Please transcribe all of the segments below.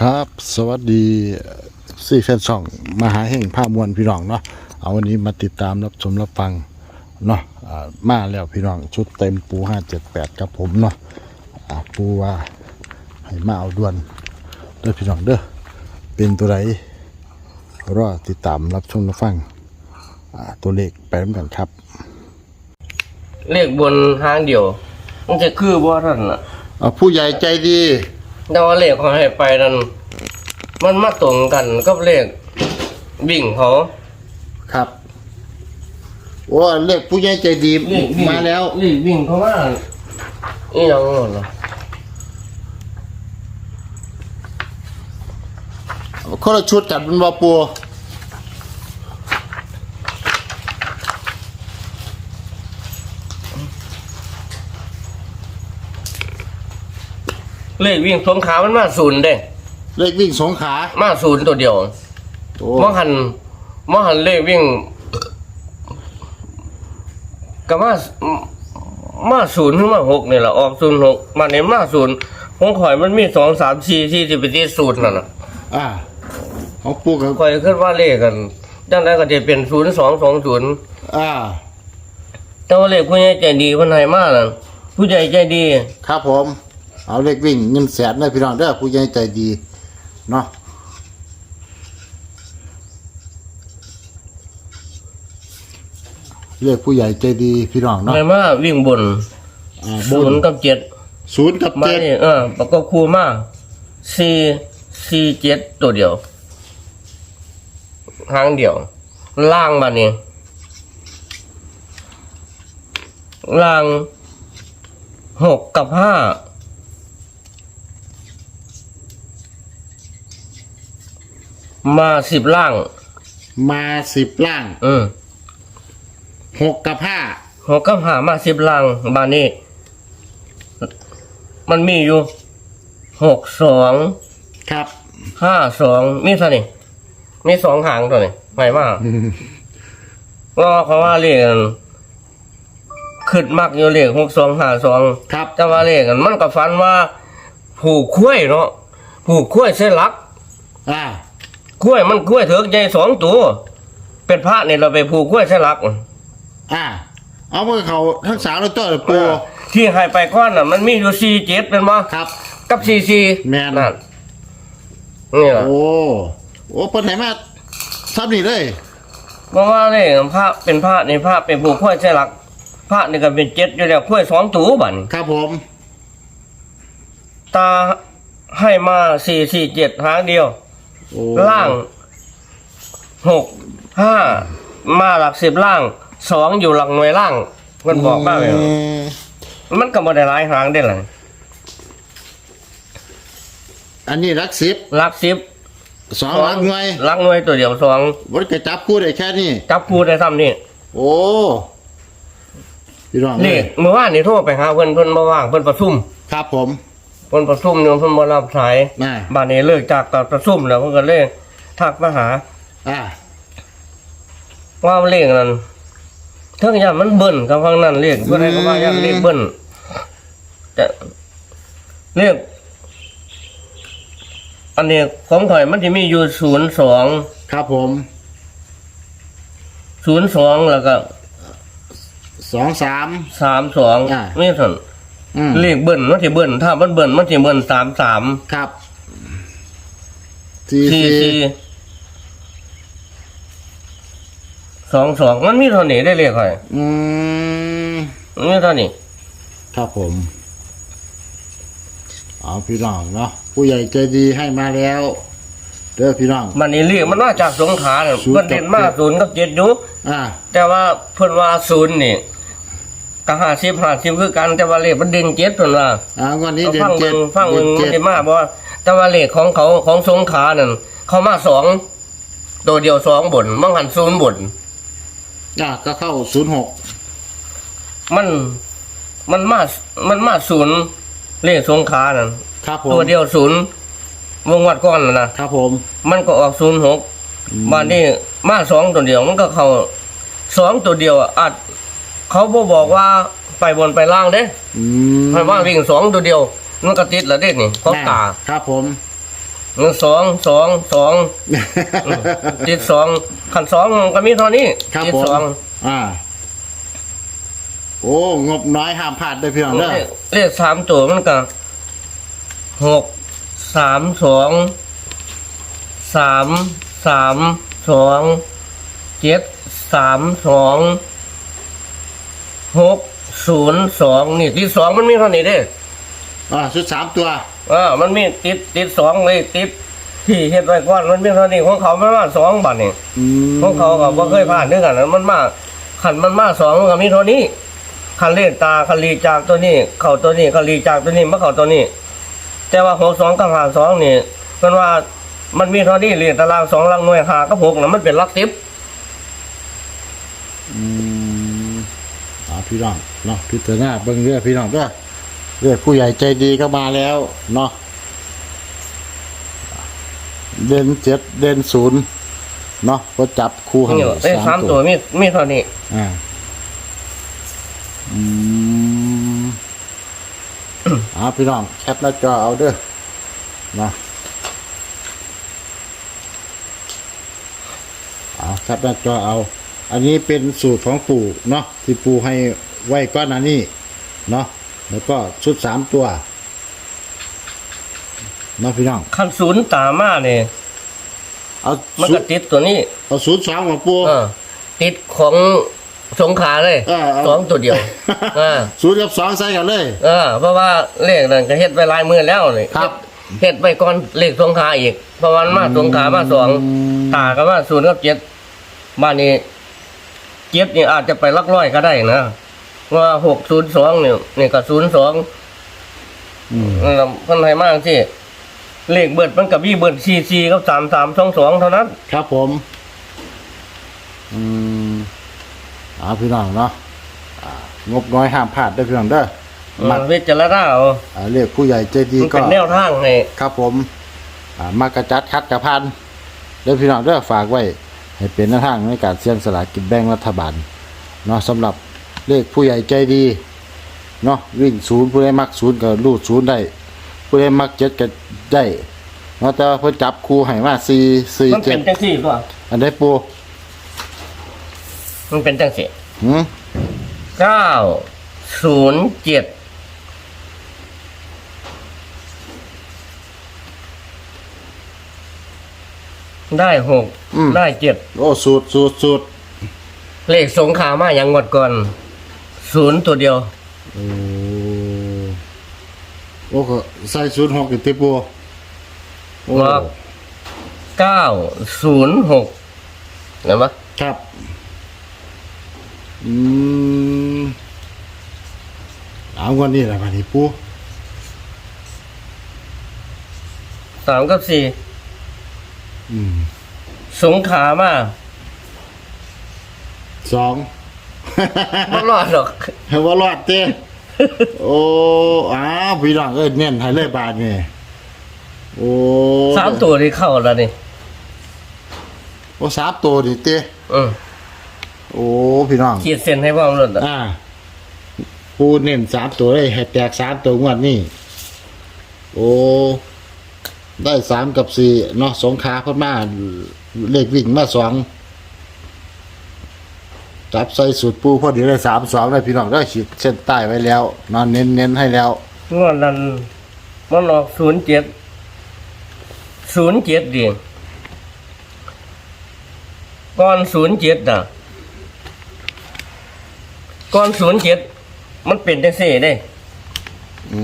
ครับ สวัสดีสี่แฟนช่องมหาแห่งภาพมวลพี่น้องเนาะเอาวันนี้มาติดตามรับชมรับฟังเนาะอ่ามาแล้วพี่น้องชุดเต็มปูห้าเจ็ดแปดครับผมเนาะอ่าปูว่าให้มาเอาด่วนเด้อพี่น้องเด้อเป็นตัวไหนรอติดตามรับชมรับฟังอ่าตัวเลขไปด้วยกันครับ เลขบนห้างเดียว มันจะคือบ่ท่านน่ะ อ่าผู้ใหญ่ใจดี แต่ว่าเลขเขาให้ไปนั้นมันมาตรงกันกับเลขวิ่งเขาครับ โอ้เลขผู้ใหญ่ใจดีเลขวิ่งมาแล้ว เลขวิ่งเขาว่าอีหยังนั่นล่ะคนละชุดกันเป็นบอปู เลขวิ่งสงขามันมาศูนย์เด้เลขวิ่งสองขามาศูนย์ตัวเดียวโอ้มอหันมอหันเลขวิ่งก็มามาศูนย์ถึงมาหกนี่แหละออกศูนย์หกมาเนี่ยมาศูนย์ของข่อยมันมีสองสามสี่ที่จะไปที่ศูนย์นั่นน่ะอ่าของปูกับข่อยคิดว่าเลขกันดังนั้นก็จะเป็นศูนย์สองสองศูนย์อ่าแต่ว่าเลขผู้ใหญ่ใจดีคนไหนมากน่ะผู้ใหญ่ใจดี ครับผม เอาเลขวิ่งเงินแสนเลยพี่น้องเด้อผู้ใหญ่ใจดีเนาะเลขผู้ใหญ่ใจดีพี่น้องเนาะไม่มาวิ่งบนอ่าบศูนนย์กับเจ็ดศูนย์กับมาเจ็ดนี่เออประกอบคู่มาสี่สี่เจ็ดตัวเดียวหางเดียว ล่างมานี่ล่างหกกับห้า มาสิบล่าง มาสิบล่างอืมหกกับห้าหกกับห้ามาสิบล่างบานนี้ มันมีอยู่หกสองครับห้าสองมีเท่านี้มีสองหางตัวนี้ไม่มากก็เขาว่าเลขกันขึ้นมักอยู่เลขหกสองห้าสองครับแต่ว่าเลขกันมันก็ฝันว่า ผูกคุ้ยเนาะผูกคุ้ยเส้นหลัก อ่า คุ้ยมันคุ้ยเถิกใหญ่สองตัว เป็นพระเนี่ยเราไปผูกคุ้ยเส้นหลักอ่า เอามือเขาทั้งสามแล้วตัวปูที่ให้ไปก้อนน่ะ มันมีอยู่สี่เจ็ดเป็นบ่ครับ กับสี่สี่แม่นนั่นนี่แหละโอ้โอ้เปิดไหนมาทับนี่เลยเพราะว่าเนี่ยพระเป็นพระในพระเป็นผู้คุ้ยเส้นหลักพระนี่ก็เป็นเจ็ดอยู่แล้วคุ้ยสองตัวบัดนครับผม ตาให้มาสี่สี่เจ็ดหางเดียว โอ้ล่างหกห้ามาหลักสิบล่างสองอยู่หลักหน่วยล่างมันบอกมาเลยอืมมันก็บ่ได้หลายหางได้หลังอันนี้รักสิบหลักสิบสองรักหน่วยหลักหน่วยตัวเดียวสองวัดกระจับคู่ได้แค่นี้จับคู่ได้ซ้ำนี่โอ้พี่น้องนี่เอ้ยเมื่อวานนี่โทรไปหาเพิ่นเพิ่นบ่ว่างเพิ่นประชุมครับผม เพิ่นประชุมอยู่เพิ่นบ่รับสายน่าบ้านนี้เลิกจากการประชุมแล้วเพิ่นก็เลยทักมาหาอ่า ว่าเลขนั้นเท่งยามมันเบิ่นกับฟังนั้นเลขเพิ่นให้ก็ว่าย่านเลขเบิ่นแต่เลขอันนี้ของข่อยมันสิมีอยู่02 ครับผม02แล้วก็ สองสาม32อ่า นี่ซั่น อืมเลขเบิ่นมันสิเบิ่นถ้ามันเบิ่นมันสิเบิ่น33ครับสี่สี่สี่สี่สองสองมันมีเท่านี้ได้เลขข่อยอืมมันมีเท่านี้ครับผมเอาพี่น้องเนาะผู้ใหญ่ใจดีให้มาแล้วเด้อพี่น้อง มันนี่เรียกมันมาจากสงขลาเนี่ยศูนย์เพิ่นเด่นมากับเจ็ดศูนย์กับเจ็ดอยู่อ่า แต่ว่าเพิ่นว่าศูนย์นี่ ก็ห้าสิบห้าสิบคือกันแต่ว่าเลขมันเด่นเจ็ดเพิ่นว่าอ่างวันนี้เอาเดือฟันงเจ็เบิ่ดงฟังเดืเบิ่องนมันเจ็ดสิมาบ่แต่ว่าเลขของเขาของสงขลานั่นเขามาสองตัวเดียวสองบนมังหันศูนย์บนอ่าก็เข้าศูนย์หกมันมันมา มันมาศูนย์เลขสงขลานั่นครับผมตัวเดียวศูนย์วงวัดก้อนน่ะนะครับผม มันก็ออกศูนย์หกบ้านนี้มาสองตัวเดียวมันก็เข้าสองตัวเดียวอะอาจ เขาบ่บอกว่าไปบนไปล่างเด้อืมให้ว่าวิ่งสองตัวเดียวมันก็ติดแล้วเด้นี่เขาตาครับผมหนึ่งสองสองสองติดสองขันสองก็มีเท่านี้ครับติดผมสองอ่า โอ้งบน้อยห้ามพลาดได้อพี่น้องเด้อเลขเลขสามตัวมันก็หกสามสองสามสามสองเจ็ดสามสอง หกศูนย์สองนี่ติดสองมันมีเท่านี้เด้อ่าชุดสามตัวอ่ามันมีติดติดสองเลยติดที่เฮ็ดไว้ก่อนมันมีเท่านี้ของเขามันมาสองบัตรนี่อืมของเขาก็บ่เคยผ่านด้วยกันนะมันมาขันมันมาสองมันก็มีเท่านี้คันเล่นตาคันรีจากตัวนี้ เข่าตัวนี้คันรีจากตัวนี้มาเข่าตัวนี้ แต่ว่าหกสองกับหาสองนี่เพิ่นว่ามันมีเท่านี้เรียนตารางสองลังหน่วยหากับหกนะมันเป็นหลักสิบอืมอ่า พี่น้องเนาะพิจารณาเบิ่งเรื่องพี่น้องเด้อเรื่องผู้ใหญ่ใจดีก็มาแล้วเนาะเด่นเจ็ดเด่นศูนย์เนาะก็จับคู่ให้นี่เอ้ยสามตัวมีมีเท่านี้อ่าอืมอ่าพี่น้องแคปหน้าจอเอาเด้อนะเอาแคปหน้าจอเอา อันนี้เป็นสูตรของปู่เนาะที่ปู่ให้ไว้ก้อนอันนี้เนาะแล้วก็ชุดสามตัวเนาะพี่น้องคันศูนย์ตามมาเนี่ยเอามันศูก็นย์ติดตัวนี้เอาศูนย์สองของปู่เออติดของสงขลาเลยเออเอาสองตัวเดียวเออศูนย์กับสองใส่กันเลยเออเพราะว่าเลขนั่นก็เฮ็ดไว้หลายมือแล้วนี่ครับเฮ็ดไปก่อนเลขสงขลาอีกเพราะวันมาสงขลามาสองตาก็มาศูนย์กับเจ็ดบ้านนี้เจ็ดนี่อาจจะไปลักร้อยก็ได้นะว่าหกศูนย์สองนี่นี่ก็ศูนย์สองอืมเพิ่นให้มากที่เลขเบิดมันกับวี่เบิดซีซีกับสามสามสองสองเท่านั้น ครับผม อืมเอาพี่น้องเนาะอ่างบน้อยห้ามพลาดได้อพี่น้องเด้อมักวิจารณาเอาอ่าเรียกผู้ใหญ่ใจดีมันก็ เป็นแนวทางให้ ครับผมอ่ามากระจัดคัดกระพันเด้อพี่น้องเด้อฝากไว้ ให้เป็นแนวทางในการเสี่ยงสลากกินแบ่งรัฐบาลเนาะสำหรับเลขผู้ใหญ่ใจดีเนาะวิ่งศูนย์ผู้ใดมักศูนย์ก็รูดศูนย์ได้ ผู้ใดมักเจ็ดก็ได้เนาะแต่ว่าเพิ่นจับคู่ให้มาสี่สี่มันเจ็เป็ดนจังสี่ตัวอันได้ปูมันเป็นจังสี่หืมเก้าศูนย์เจ็ด ได้หกได้เจ็ดโอ้สูตรสูตรสูตรเลขสงขามาอย่างงดก่อนศูนย์ตัวเดียว โอ้โอ้ก็ใส่ศูนย์หกอีกทีปูโอ้ครับ เก้าศูนย์หกเห็นปะครับ อืมเอาวันนี้แหละวันนี้ปูสามกับสี่ อืมสงขามาสองไม่รอดหรอกเห็นว่ารอดเต้โอ้อ้าวพี่น้องเอ้ยเน้นให้เลยบาทนี่โอ้สามตัวที่เข้าแล้วนี่โอ้สามตัวดิเต้อืมโอ้พี่น้อง ขีดเส้นให้พ่อมนเลยอ่าปูเน้นสามตัวเลยให้แตกสามตัวงวดนี่โอ้ ได้สามกับสี่เนาะสงขาเพิ่นมาเลขวิ่งมาสองจับใส่สูตรปูพอดีได้สามสองได้พี่น้องได้ขีดเส้นใต้ไว้แล้วเนอนเน้นเน้นๆให้แล้วงวดนั้นมันออกศูนย์เจ็ดศูนย์เจ็ดดีก่อนศูนย์เจ็ดน่ะก่อนศูนย์เจ็ดมันเป็นจังสี่ได้อื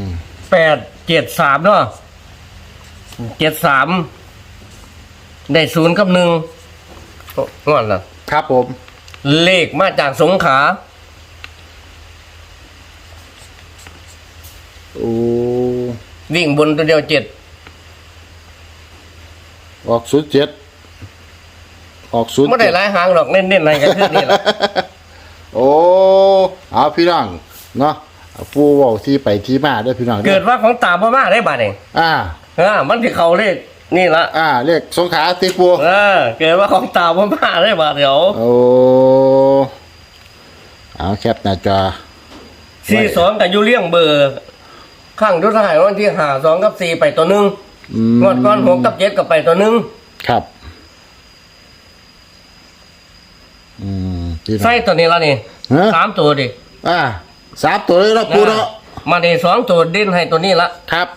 มแปดเจ็ดสามเนาะ เจ็ดสามได้ศูนย์กับหนึ่งงอนละครับผม เลขมาจากสงขลาโอ้วิ่งบนตัวเดียวเจ็ดออกศูนย์เจ็ดออกศูนย์ไม่ได้หลายหางหรอกเน้นๆอะไรกันคือนี่แหละโอ้เอาพี่น้องเนาะปูเว่าที่ไปที่มาเด้วยพี่น้องเกิดว่าของตาพ่อมาได้บาดเองอ่าเออมันที่เขาเลขนี่ละอ่าเรียกสงขลาติปูเออเกิดว่าของตาพ่อมาได้บาดเดี๋ยวโอ้เอาแคปหน้าจอสี่สองกับยูเลียงเบอร์ข้างทุกทายวันที่หาสองกับสี่ไปตัวหนึ่งอืมงวดก้อนหกกับเจ็ดกับไปตัวหนึงครับอืมพี่น้องใส่ตัวนี้ละนี่ฮะสามตัวดิอ่าสามตัวเลยเนาะปูเนาะมาดีสองตัวดิ้นให้ตัวนี้ละครับ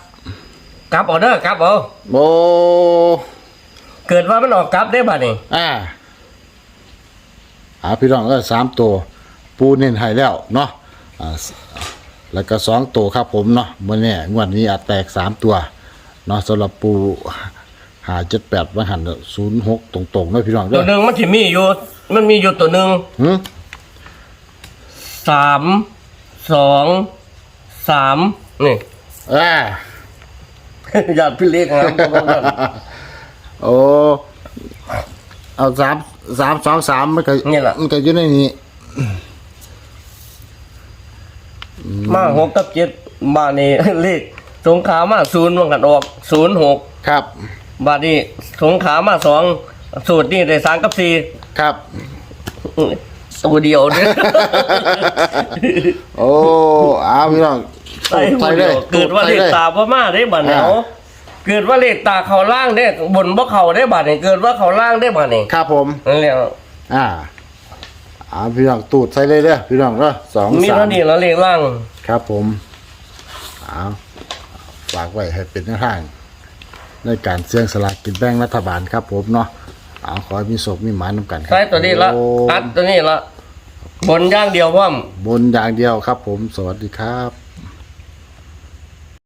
กลับเอาเด้อกลับเอาโอ้เกิดว่ามันออกกลับได้บ่นี่อ่าอ่าพี่น้องก็สามตัว ปูเน้นให้แล้วเนาะอ่าสแล้วก็สองตัวครับผมเนาะมื่อนี้งวดนี้อาจแตกสามตัวเนาะสำหรับปูหาเจ็ดแปดวันหันศูนย์หกตรงๆเนาะพี่น้องเด้ตัวอหนึ่งมันที่มีอยู่ มันมีอยู่ตัวหนึ่งหืมสามสองสามนี่อ่า ญาติพี่เล็กนะครับโอ้เอาสามสามสองสามมันก็นี่ล่ะ มันก็อยู่ในนี้มาหกกับเจ็ดบาทนี่เลขสงขามาศูนย์มันกันออกศูนย์หกครับบาทนี่สงขามาสองสูตรนี่ได้สามกับสี่ครับตัวเดียวเนี่ย โอ้เอาพี่น้อง ใส่ใส่ตัวเลเดียยวเกิดว่าเลขตาพ่อมาได้บัตรเหนียวอ่าเกิดว่าเลขตาเขาล่างได้บนบ่เขาได้บัตรนี่เกิดว่าเขาล่างได้บัตรนี่ครับผมนั่นแหละอ่าเอาพี่น้องตูดใส่เลยเด้อพี่น้องเด้อสองมีสาเท่ามนี้แล้วเลขล่าง ครับผมเอาฝากไว้ให้เป็นแนวทางในการเสี่ยงสลากกินแบ่งรัฐบาลครับผมเนาะเอาขอให้มีโศกมีหมานนำกันครับใส่ตัวนี้ละโอ้อัดตัวนี้ละบนย่างเดียวพ่อมบนอย่างเดียวครับผม สวัสดีครับ